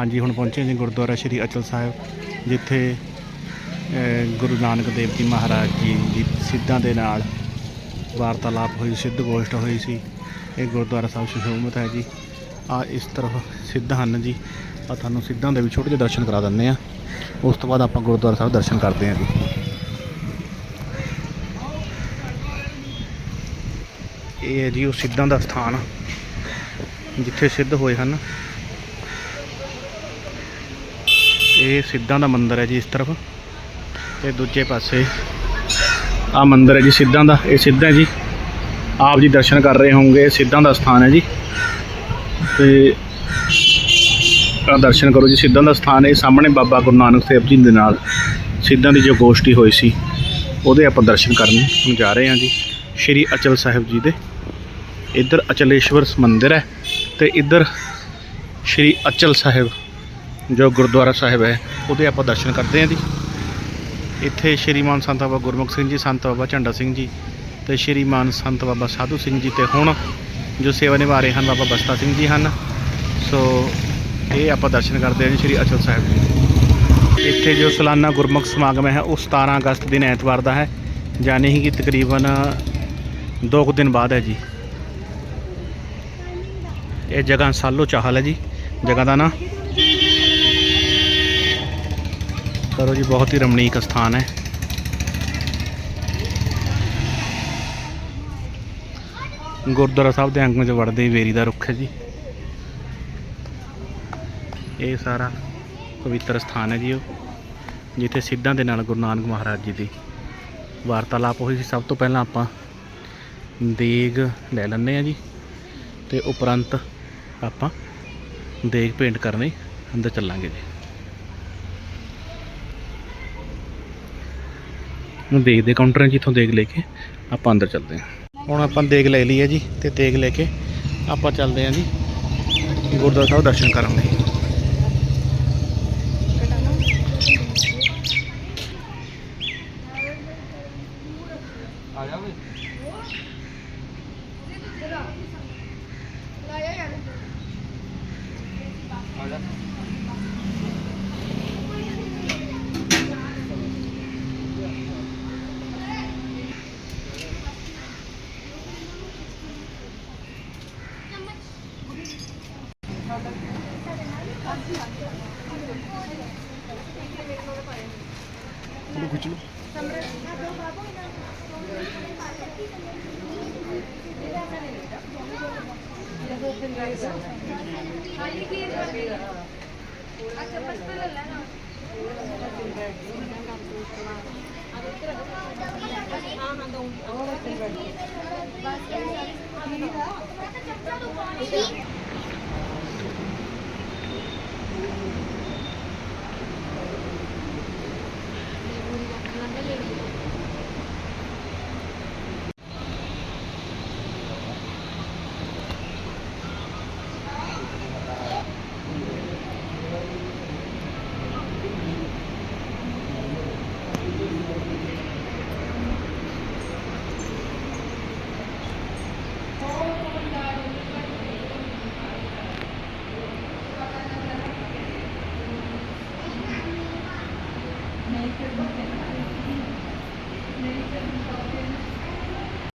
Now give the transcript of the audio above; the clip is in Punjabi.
ਹਾਂਜੀ, ਹੁਣ ਪਹੁੰਚੇ ਜੀ ਗੁਰਦੁਆਰਾ ਸ਼੍ਰੀ ਅਚਲ ਸਾਹਿਬ, ਜਿੱਥੇ ਗੁਰੂ ਨਾਨਕ ਦੇਵ ਜੀ ਮਹਾਰਾਜ ਜੀ ਦੀ ਸਿੱਧਾਂ ਦੇ ਨਾਲ ਵਾਰਤਾਲਾਪ ਹੋਈ, ਸਿੱਧ ਗੋਸ਼ਟ ਹੋਈ ਸੀ। ਇਹ ਗੁਰਦੁਆਰਾ ਸਾਹਿਬ ਸੁਸ਼ੋਭਿਤ ਹੈ ਜੀ। ਆ ਇਸ ਤਰਫ ਸਿੱਧ ਹਨ ਜੀ। ਆ ਤੁਹਾਨੂੰ ਸਿੱਧਾਂ ਦੇ ਵੀ ਛੋਟੇ ਜਿਹੇ ਦਰਸ਼ਨ ਕਰਾ ਦਿੰਦੇ ਆ ਉਸ ਤੋਂ ਬਾਅਦ ਆਪਾਂ ਗੁਰਦੁਆਰਾ ਸਾਹਿਬ ਦਰਸ਼ਨ ਕਰਦੇ ਹਾਂ ਜੀ। ਇਹ ਹੈ ਜੀ ਉਹ ਸਿੱਧਾਂ ਦਾ ਸਥਾਨ, ਜਿੱਥੇ ਸਿੱਧ ਹੋਏ ਹਨ। ਇਹ ਸਿੱਧਾਂ ਦਾ ਮੰਦਿਰ ਹੈ ਜੀ ਇਸ ਤਰਫ ਤੇ ਦੂਜੇ ਪਾਸੇ ਆ ਮੰਦਿਰ ਹੈ ਜੀ ਸਿੱਧਾਂ ਦਾ, ਇਹ ਸਿੱਧਾ ਜੀ। ਆਪ ਜੀ ਦਰਸ਼ਨ ਕਰ ਰਹੇ ਹੋਵੋਗੇ, ਇਹ ਸਿੱਧਾਂ ਦਾ ਸਥਾਨ ਹੈ ਜੀ। ਤੇ ਆ ਦਰਸ਼ਨ ਕਰੋ ਜੀ, ਸਿੱਧਾਂ ਦਾ ਸਥਾਨ ਹੈ ਸਾਹਮਣੇ ਬਾਬਾ ਗੁਰੂ ਨਾਨਕ ਦੇਵ ਜੀ ਦੇ ਨਾਲ ਸਿੱਧਾਂ ਦੀ ਜੋ ਗੋਸ਼ਟੀ ਹੋਈ ਸੀ, ਉਹਦੇ ਆਪਾਂ ਦਰਸ਼ਨ ਕਰਨ ਹੁਣ ਜਾ ਰਹੇ ਹਾਂ ਜੀ, ਸ਼੍ਰੀ ਅਚਲ ਸਾਹਿਬ ਜੀ ਦੇ। ਇੱਧਰ ਅਚਲੇਸ਼ਵਰ ਮੰਦਿਰ ਹੈ ਤੇ ਇੱਧਰ ਸ਼੍ਰੀ ਅਚਲ ਸਾਹਿਬ ਜੋ ਗੁਰਦੁਆਰਾ ਸਾਹਿਬ ਹੈ, ਉਹਦੇ ਆਪਾਂ ਦਰਸ਼ਨ ਕਰਦੇ ਹਾਂ ਜੀ। ਇੱਥੇ ਸ਼੍ਰੀ ਮਾਨ ਸੰਤ ਬਾਬਾ ਗੁਰਮੁਖ ਸਿੰਘ ਜੀ, ਸੰਤ ਬਾਬਾ ਝੰਡਾ ਸਿੰਘ ਜੀ ਤੇ ਸ਼੍ਰੀਮਾਨ ਸੰਤ ਬਾਬਾ ਸਾਧੂ ਸਿੰਘ ਜੀ ਤੇ ਹੁਣ ਜੋ ਸੇਵਾ ਨਿਭਾ ਰਹੇ ਹਨ ਬਾਬਾ ਬਸਤਾ ਸਿੰਘ ਜੀ ਹਨ। ਸੋ ਇਹ ਆਪਾਂ ਦਰਸ਼ਨ ਕਰਦੇ ਹਾਂ ਜੀ ਸ਼੍ਰੀ ਅਚਲ ਸਾਹਿਬ ਜੀ। ਇੱਥੇ ਜੋ ਸਾਲਾਨਾ ਗੁਰਮੁਖ ਸਮਾਗਮ ਹੈ, ਉਹ 17 ਅਗਸਤ ਦਿਨ ਐਤਵਾਰ ਦਾ ਹੈ। ਯਾਨੀ ਕਿ ਤਕਰੀਬਨ 2 ਕੁ ਦਿਨ ਬਾਅਦ ਹੈ ਜੀ। ਇਹ ਜਗ੍ਹਾ ਸਾਲੋ ਚਾਹਲ ਹੈ ਜੀ, ਜਗ੍ਹਾ ਦਾ ਨਾਂ। ਕਰੋ ਜੀ, ਬਹੁਤ ਹੀ ਰਮਣੀਕ ਸਥਾਨ ਹੈ। ਗੁਰਦੁਆਰਾ ਸਾਹਿਬ ਦੇ ਅੰਗ 'ਚ ਵੜਦੇ ਹੀ ਵੇਰੀ ਦਾ ਰੁੱਖ ਹੈ ਜੀ। ਇਹ ਸਾਰਾ ਪਵਿੱਤਰ ਸਥਾਨ ਹੈ ਜੀ ਉਹ, ਜਿੱਥੇ ਸਿੱਧਾਂ ਦੇ ਨਾਲ ਗੁਰੂ ਨਾਨਕ ਮਹਾਰਾਜ ਜੀ ਦੀ ਵਾਰਤਾਲਾਪ ਹੋਈ ਸੀ। ਸਭ ਤੋਂ ਪਹਿਲਾਂ ਆਪਾਂ ਦੇਗ ਲੈ ਲੈਂਦੇ ਆ ਜੀ ਤੇ ਉਪਰੰਤ ਆਪਾਂ ਦੇਗ ਪੇਂਟ ਕਰਨੇ, ਅੰਦਰ ਚੱਲਾਂਗੇ ਜੀ। ਨੂੰ ਦੇਖਦੇ ਕਾਊਂਟਰ ਹੈ ਜਿੱਥੋਂ ਦੇਗ ਲੈ ਕੇ ਆਪਾਂ ਅੰਦਰ ਚੱਲਦੇ ਹਾਂ। ਹੁਣ ਆਪਾਂ ਦੇਗ ਲੈ ਲਈ ਹੈ ਜੀ ਤੇ ਦੇਗ ਲੈ ਕੇ ਆਪਾਂ ਚੱਲਦੇ ਹਾਂ ਜੀ ਗੁਰਦੁਆਰਾ ਸਾਹਿਬ ਦਰਸ਼ਨ ਕਰਨ ਲਈ। चलो खींच लो अच्छा Thank you.